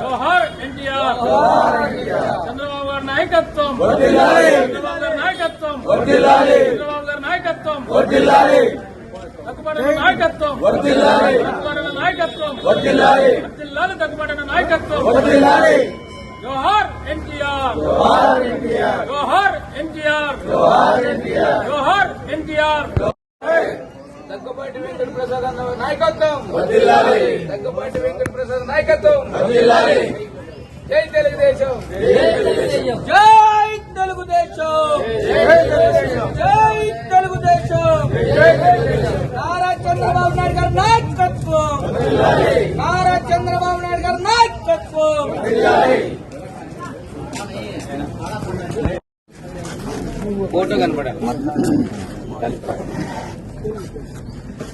జోహార్ ఎన్టీఆర్ చంద్రబాబు గారి నాయకత్వం. చంద్రబాబు గారి నాయకత్వం. చంద్రబాబు గారి నాయకత్వం. తగ్గుపడిన నాయకత్వం. తగ్గుపడిన నాయకత్వం. తగ్గుపడిన నాయకత్వం. జోహార్ ఎన్టీఆర్ జోహార్ ఎన్టీఆర్ జోహార్ ఎన్టీఆర్ దగ్గుబాటి వెంకట ప్రసాద్ అన్న నాయకత్వం. దగ్గుబాటి వెంకట ప్రసాద్ నాయకత్వం. జై తెలుగుదేశం. జై తెలుగుదేశం. జై తెలుగుదేశం. నారా చంద్రబాబు నాయుడు గారి నాయకత్వం. నారా చంద్రబాబు నాయుడు గారి నాయకత్వం. ఫోటో కనపడాలి.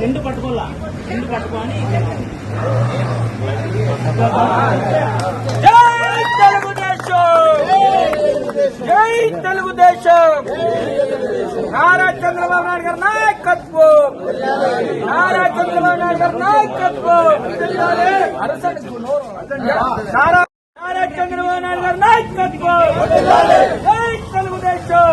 రెండు పట్టుకోలా రెండు పట్టుకోని జై తెలుగుదేశం నారా చంద్రబాబు నాయుడు గారి నాయకత్వం నారా చంద్రబాబు నాయుడు గారి నాయకత్వం నారా నారా చంద్రబాబు నాయుడు గారి నాయకత్వం జై తెలుగుదేశం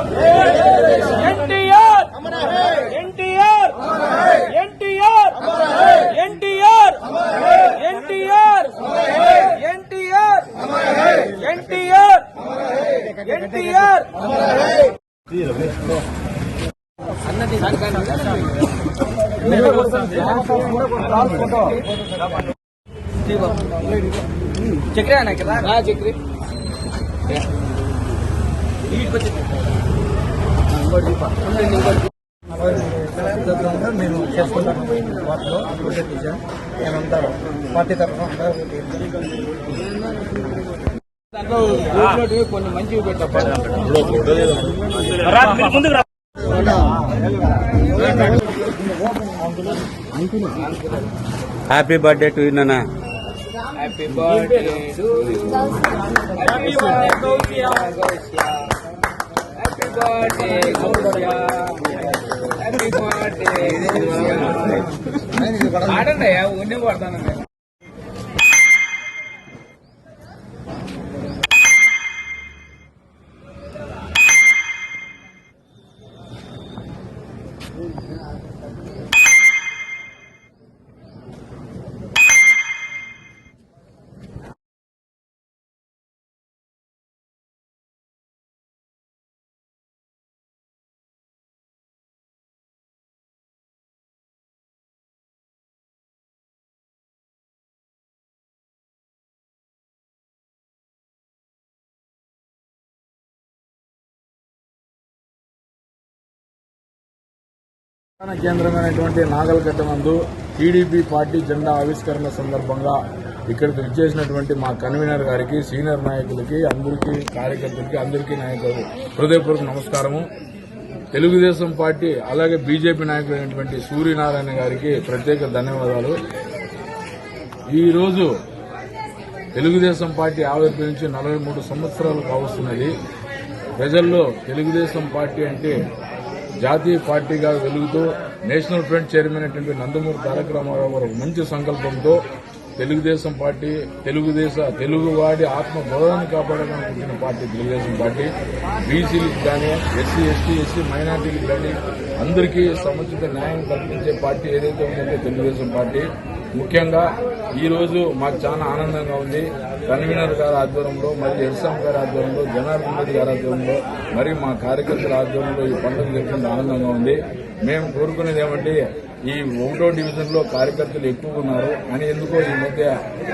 చక్రి అన్న కదా చక్రి మేము చేసుకుంటాము వాటిలో అభివృద్ధి విజయం మేమంతా పార్టీ తరఫున కొన్ని మంచివి ముందుకు రా. హ్యాపీ బర్త్డే టు యూ నాన్న. Happy birthday to happy birthday Gousia happy birthday Gousia happy birthday పడతానండి ప్రధాన కేంద్రమైనటువంటి నాగల్కట్ట నందు టీడీపీ పార్టీ జెండా ఆవిష్కరణ సందర్భంగా ఇక్కడికి విచ్చేసినటువంటి మా కన్వీనర్ గారికి సీనియర్ నాయకులకి అందరికీ కార్యకర్తలకి అందరికీ నాయకులు హృదయపూర్వక నమస్కారము. తెలుగుదేశం పార్టీ అలాగే బీజేపీ నాయకులైనటువంటి సూర్యనారాయణ గారికి ప్రత్యేక ధన్యవాదాలు. ఈరోజు తెలుగుదేశం పార్టీ ఆవిర్భవించి నలభై మూడు సంవత్సరాలు కావస్తున్నది. ప్రజల్లో తెలుగుదేశం పార్టీ అంటే జాతీయ పార్టీగా వెలుగుతూ నేషనల్ ఫ్రంట్ చైర్మన్ అయినటువంటి నందమూరి తారక రామారావు గారు మంచి సంకల్పంతో తెలుగుదేశం పార్టీ తెలుగుదేశ తెలుగువాడి ఆత్మ గౌరవాన్ని కాపాడడానికి వచ్చిన పార్టీ తెలుగుదేశం పార్టీ. బీసీలకు కానీ ఎస్సీ ఎస్టీ ఎస్సీ మైనార్టీలకు కానీ అందరికీ సముచిత న్యాయం కల్పించే పార్టీ ఏదైతే ఉందంటే తెలుగుదేశం పార్టీ. ముఖ్యంగా ఈరోజు మాకు చాలా ఆనందంగా ఉంది. కన్వీనర్ గారి ఆధ్వర్యంలో మరియు ఎర్సాం గారి ఆధ్వర్యంలో జనార్దన్ రెడ్డి గారి ఆధ్వర్యంలో మరియు మా కార్యకర్తల ఆధ్వర్యంలో ఈ పండుగ జరుపుకుంటే ఆనందంగా ఉంది. మేము కోరుకునేది ఏమంటే ఈ ఒకటో డివిజన్లో కార్యకర్తలు ఎక్కువ ఉన్నారు. అని ఎందుకో ఈ మధ్య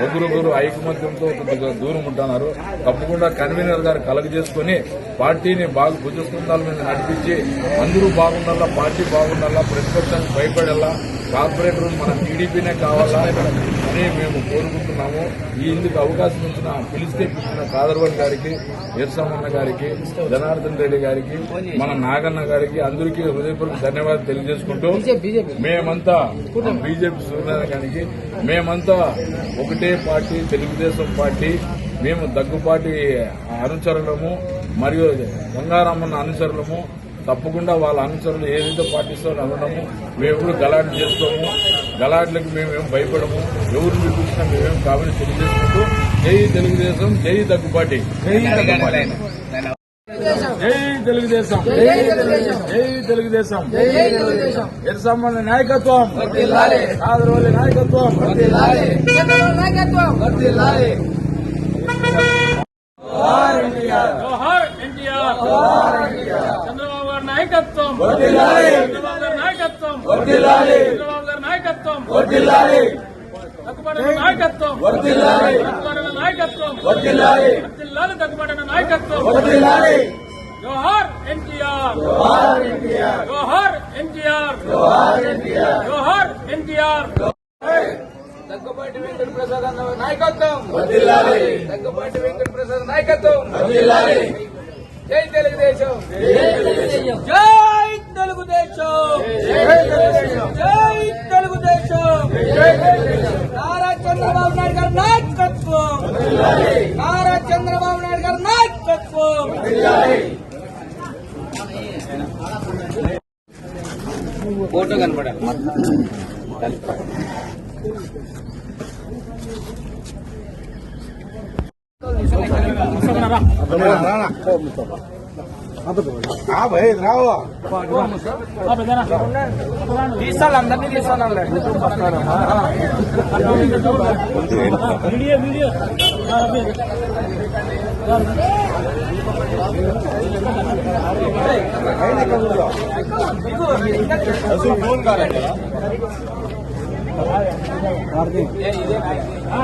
ఒకరొకరు ఐకమత్యంతో కొద్దిగా దూరం ఉంటున్నారు. తప్పకుండా కన్వీనర్ గారు కలగజేసుకుని పార్టీని బాగా భుజస్కంధాల మీద నడిపించి అందరూ బాగుండాలా పార్టీ బాగుండాలా ప్రతిపక్షానికి భయపడేలా కార్పొరేటర్ మన టీడీపీనే కావాలా అని మేము కోరుకుంటున్నాము. ఈ ఇందుకు అవకాశం ఇచ్చిన పిలిస్తే పిలిచిన కాదర్వన్ గారికి వీరసమ్మన్న గారికి జనార్దన్ రెడ్డి గారికి మన నాగన్న గారికి అందరికీ హృదయపూర్వక ధన్యవాదాలు తెలియజేసుకుంటూ మేమంతా బీజేపీ సూర్యనారాయణ గారికి మేమంతా ఒకటే పార్టీ తెలుగుదేశం పార్టీ మేము దగ్గుపాటి అనుచరులము మరియు గంగారామన్న అనుచరులము తప్పకుండా వాళ్ళ అనుచరులు ఏదైతే పాటిస్తారో అనడము మేము ఎప్పుడు గలాట్ చేసుకోము గలాట్లకు మేము భయపడము. ఎవరు పిలిపించినా మేమేం కావాలని తెలియజేసుకుంటూ జై తెలుగుదేశం జై దగ్గుపాటి జై తెలుగుదేశం. జై తెలుగుదేశం. ఎర్రసమ్మన్న నాయకత్వం. కాదరవల్లి నాయకత్వం. జోహార్ ఎన్టీఆర్. చంద్రబాబు గారి నాయకత్వం చంద్రబాబు గారి నాయకత్వం చంద్రబాబు గారి నాయకత్వం తగ్గుబాటు నాయకత్వం తగ్గుబాటు నాయకత్వం జిల్లాలు తగ్గుబాటు నాయకత్వం జోహార్ ఎన్టీఆర్ జోహార్ ఎన్టీఆర్ జోహార్ ఎన్టీఆర్ దగ్గుబాటి వెంకట ప్రసాద్ అన్న నాయకత్వం దగ్గుబాటి వెంకట ప్రసాద్ నాయకత్వం జై తెలుగుదేశం. జై తెలుగుదేశం. జై తెలుగుదేశం. నారా చంద్రబాబు నాయుడు గారి నాయకత్వం. నారా చంద్రబాబు నాయుడు గారి నాయకత్వం. ఫోటో కనపడాలి. తీసాలందరినీ తీసాలండి వీడియో వీడియో. అసలు ఫోన్ కాదండి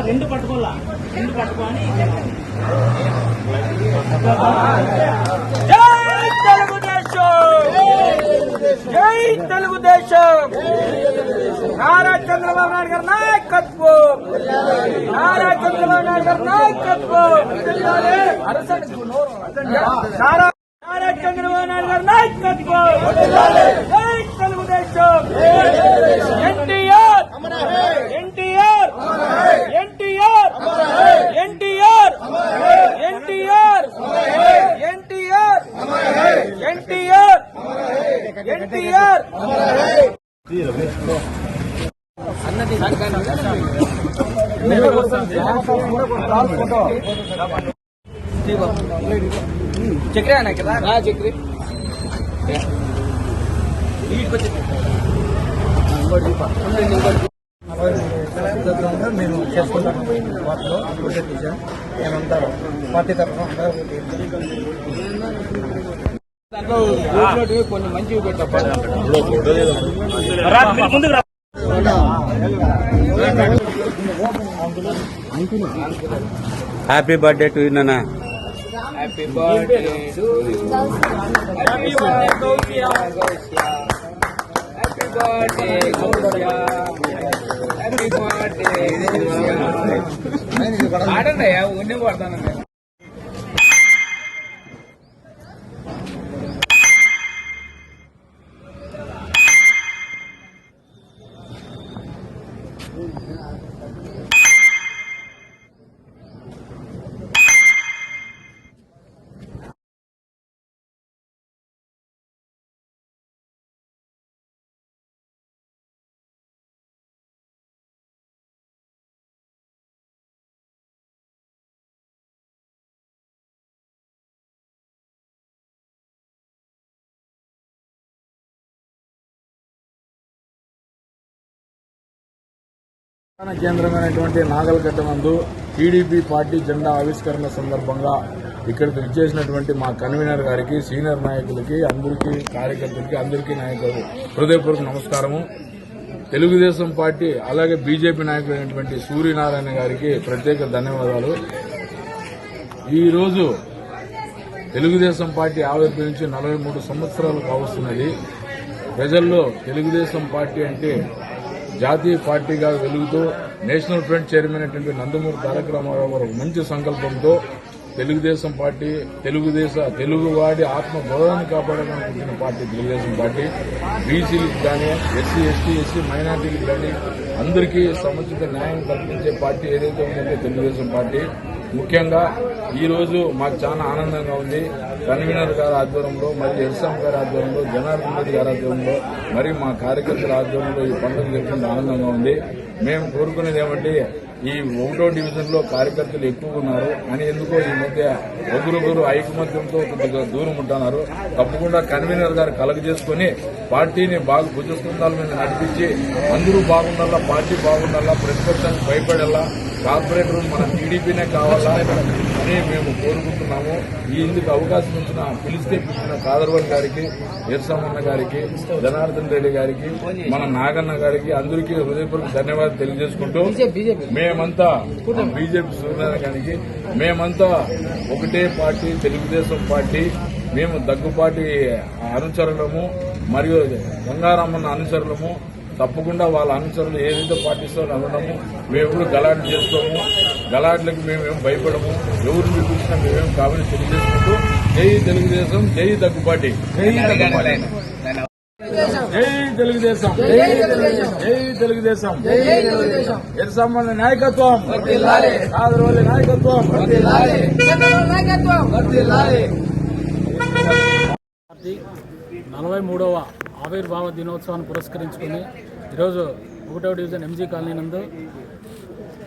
రెండు పట్టుకోలా రెండు పట్టుకొని జై తెలుగుదేశం! జై తెలుగుదేశం! నారా చంద్రబాబు నాయుడు గారి నాయకత్వం! నారా చంద్రబాబు నాయుడు గారి నాయకత్వం! నారా చంద్రబాబు నాయుడు గారి నాయకత్వం! తెలుగుదేశం! అన్నది చక్రే అన్నా కదా చక్రి మేము చేసుకుంటాం వాటిలో ప్రొజెక్ట్ ఇచ్చాం మేమందరం పార్టీ తరఫున కొన్ని మంచివి పెట్టారు. హ్యాపీ బర్త్డే టు నానా ఆడండి ఉండి కొడతాను ప్రధాన కేంద్రమైనటువంటి నాగల్గడ్డ నందు టీడీపీ పార్టీ జెండా ఆవిష్కరణ సందర్భంగా ఇక్కడికి విచ్చేసినటువంటి మా కన్వీనర్ గారికి సీనియర్ నాయకులకి అందరికీ కార్యకర్తలకి అందరికీ నాయకులు హృదయపూర్వక నమస్కారము. తెలుగుదేశం పార్టీ అలాగే బీజేపీ నాయకులైనటువంటి సూర్యనారాయణ గారికి ప్రత్యేక ధన్యవాదాలు. ఈరోజు తెలుగుదేశం పార్టీ ఆవిర్భవించి నలభై మూడు సంవత్సరాలు కావస్తున్నది. ప్రజల్లో తెలుగుదేశం పార్టీ అంటే జాతీయ పార్టీగా వెలుగుతూ నేషనల్ ఫ్రంట్ చైర్మన్ అయినటువంటి నందమూరి తారక రామారావు గారు మంచి సంకల్పంతో తెలుగుదేశం పార్టీ తెలుగుదేశ తెలుగువాడి ఆత్మ కాపాడడానికి వచ్చిన పార్టీ తెలుగుదేశం పార్టీ. బీసీలకు కానీ ఎస్సీ ఎస్టీ ఎస్సీ మైనార్టీలకు కానీ అందరికీ సముచిత న్యాయం కల్పించే పార్టీ ఏదైతే ఉందంటే తెలుగుదేశం పార్టీ. ముఖ్యంగా ఈరోజు మాకు చాలా ఆనందంగా ఉంది. కన్వీనర్ గారి ఆధ్వర్యంలో మరియు ఎర్సాం గారి ఆధ్వర్యంలో జనార్దన్ రెడ్డి గారి ఆధ్వర్యంలో మరియు మా కార్యకర్తల ఆధ్వర్యంలో ఈ పండుగ జరుపుకుంటే ఆనందంగా ఉంది. మేము కోరుకునేది ఏమంటే ఈ ఒకటో డివిజన్లో కార్యకర్తలు ఎక్కువ ఉన్నారు. అని ఎందుకో ఈ మధ్య ఒకరొకరు ఐకమత్యంతో కొద్దిగా దూరం ఉంటున్నారు. తప్పకుండా కన్వీనర్ గారు కలగ చేసుకుని పార్టీని బాగా భుజస్కంధాల మీద నడిపించి అందరూ బాగుండాలా పార్టీ బాగుండాలా ప్రతిపక్షానికి భయపడాలా కార్పొరేటర్ మన టీడీపీనే కావాలా అని మేము కోరుకుంటున్నాము. ఈ ఇందుకు అవకాశం ఇచ్చిన పిలిస్తే పిలిచిన కాదర్వన్ గారికి వీరసమ్మన్న గారికి జనార్దన్ రెడ్డి గారికి మన నాగన్న గారికి అందరికీ హృదయపూర్వక ధన్యవాదాలు తెలియజేసుకుంటూ మేమంతా బీజేపీ సూర్యనారాయణ గారికి మేమంతా ఒకటే పార్టీ తెలుగుదేశం పార్టీ. మేము దగ్గుపాటి అనుచరులము మరియు గంగారామన్న అనుచరులము. తప్పకుండా వాళ్ళ అనుచరులు ఏదైతే పాటిస్తారో అనడము మేము ఎప్పుడు గలాట్లు చేసుకోము గలాట్లకు మేమేం భయపడము. ఎవరు పిలిపించినా మేమేం కాబట్టి తెలియజేసుకుంటూ జై తెలుగుదేశం జై దగ్గుపాటి జై దగ్గుపాటి జై తెలుగుదేశం. జై తెలుగుదేశం. ఎర్సమ్మల నాయకత్వం. కాదరవల్లి నాయకత్వం. నలభై మూడవ ఆవిర్భావ దినోత్సవాన్ని పురస్కరించుకొని ఈరోజు ఒకటవ డివిజన్ ఎంజీ కాలనీ నందు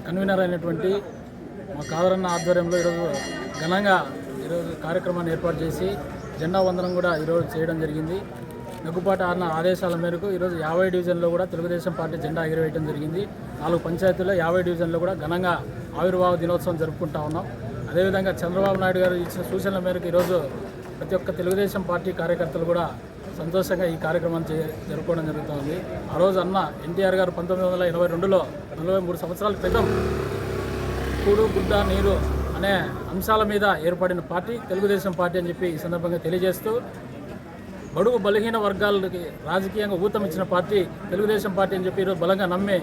కన్వీనర్ అయినటువంటి మా కాదరన్న ఆధ్వర్యంలో ఈరోజు ఘనంగా ఈరోజు కార్యక్రమాన్ని ఏర్పాటు చేసి జెండా వందనం కూడా ఈరోజు చేయడం జరిగింది. దగ్గుపాటి అన్న ఆదేశాల మేరకు ఈరోజు యాభై డివిజన్లో కూడా తెలుగుదేశం పార్టీ జెండా ఎగిరవేయడం జరిగింది. నాలుగు పంచాయతీల్లో యాభై డివిజన్లో కూడా ఘనంగా ఆవిర్భావ దినోత్సవం జరుపుకుంటా ఉన్నాం. అదేవిధంగా చంద్రబాబు నాయుడు గారు ఇచ్చిన సూచనల మేరకు ఈరోజు ప్రతి ఒక్క తెలుగుదేశం పార్టీ కార్యకర్తలు కూడా సంతోషంగా ఈ కార్యక్రమం చే- జరుపుకోవడం జరుగుతుంది. ఆ రోజు అన్న ఎన్టీఆర్ గారు పంతొమ్మిది వందల ఎనభై రెండులో నలభై మూడు సంవత్సరాల క్రితం కూడు గుడ్డ నీరు అనే అంశాల మీద ఏర్పడిన పార్టీ తెలుగుదేశం పార్టీ అని చెప్పి ఈ సందర్భంగా తెలియజేస్తూ బడుగు బలహీన వర్గాలకి రాజకీయంగా ఊతమిచ్చిన పార్టీ తెలుగుదేశం పార్టీ అని చెప్పి ఈరోజు బలంగా నమ్మి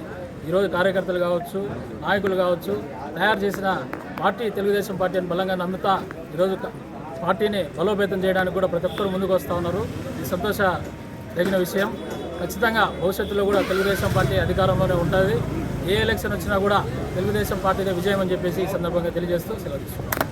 ఈరోజు కార్యకర్తలు కావచ్చు నాయకులు కావచ్చు తయారు చేసిన పార్టీ తెలుగుదేశం పార్టీ అని బలంగా నమ్ముతా ఈరోజు పార్టీని బలోపేతం చేయడానికి కూడా ప్రతి ఒక్కరు ముందుకు వస్తూ ఉన్నారు. సంతోష తగిన విషయం. ఖచ్చితంగా భవిష్యత్తులో కూడా తెలుగుదేశం పార్టీ అధికారంలోనే ఉంటుంది. ఏ ఎలక్షన్ వచ్చినా కూడా తెలుగుదేశం పార్టీనే విజయం అని చెప్పేసి ఈ సందర్భంగా తెలియజేస్తూ సెలవు తీసుకుంటాం